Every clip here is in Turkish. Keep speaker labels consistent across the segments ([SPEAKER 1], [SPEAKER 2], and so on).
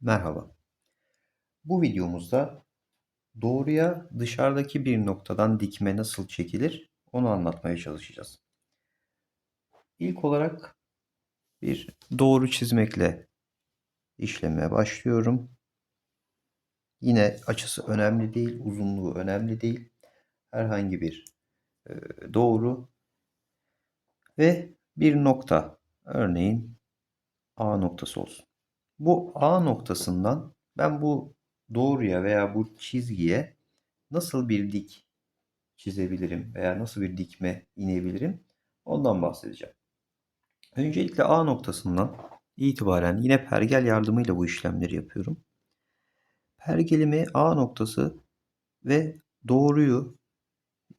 [SPEAKER 1] Merhaba. Bu videomuzda doğruya dışarıdaki bir noktadan dikme nasıl çekilir onu anlatmaya çalışacağız. İlk olarak bir doğru çizmekle işlemeye başlıyorum. Yine açısı önemli değil, uzunluğu önemli değil. Herhangi bir e, doğru ve bir nokta örneğin A noktası olsun. Bu A noktasından ben bu doğruya veya bu çizgiye nasıl bir dik çizebilirim veya nasıl bir dikme inebilirim ondan bahsedeceğim. Öncelikle A noktasından itibaren yine pergel yardımıyla bu işlemleri yapıyorum. Pergelimi A noktası ve doğruyu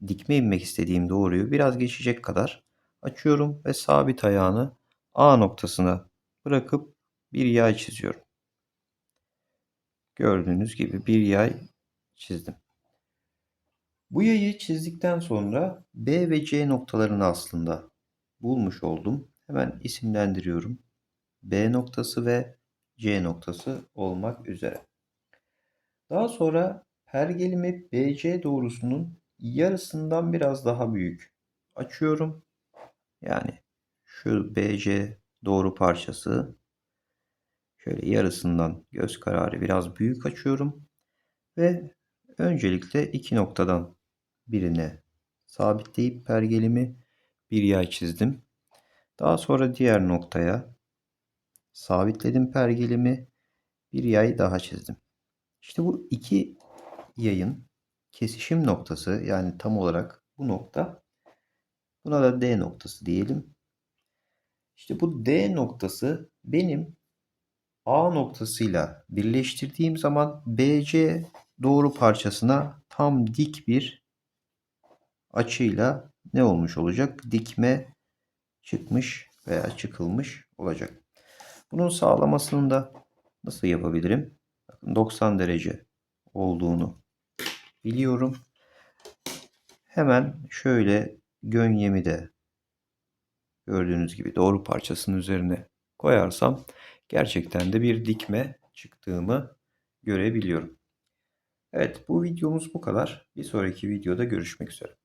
[SPEAKER 1] dikme inmek istediğim doğruyu biraz geçecek kadar açıyorum ve sabit ayağını A noktasına bırakıp bir yay çiziyorum. Gördüğünüz gibi bir yay çizdim. Bu yayı çizdikten sonra B ve C noktalarını aslında bulmuş oldum. Hemen isimlendiriyorum. B noktası ve C noktası olmak üzere. Daha sonra pergelimi BC doğrusunun yarısından biraz daha büyük açıyorum. Yani şu BC doğru parçası şöyle yarısından göz kararı biraz büyük açıyorum ve öncelikle iki noktadan birine sabitleyip pergelimi bir yay çizdim. Daha sonra diğer noktaya sabitledim pergelimi bir yay daha çizdim. İşte bu iki yayın kesişim noktası yani tam olarak bu nokta buna da D noktası diyelim. İşte bu D noktası benim A noktasıyla birleştirdiğim zaman BC doğru parçasına tam dik bir açıyla ne olmuş olacak? Dikme çıkmış veya çıkılmış olacak. Bunun sağlamasını da nasıl yapabilirim? Bakın 90 derece olduğunu biliyorum. Hemen şöyle gönyemi de gördüğünüz gibi doğru parçasının üzerine koyarsam gerçekten de bir dikme çıktığımı görebiliyorum. Evet bu videomuz bu kadar. Bir sonraki videoda görüşmek üzere.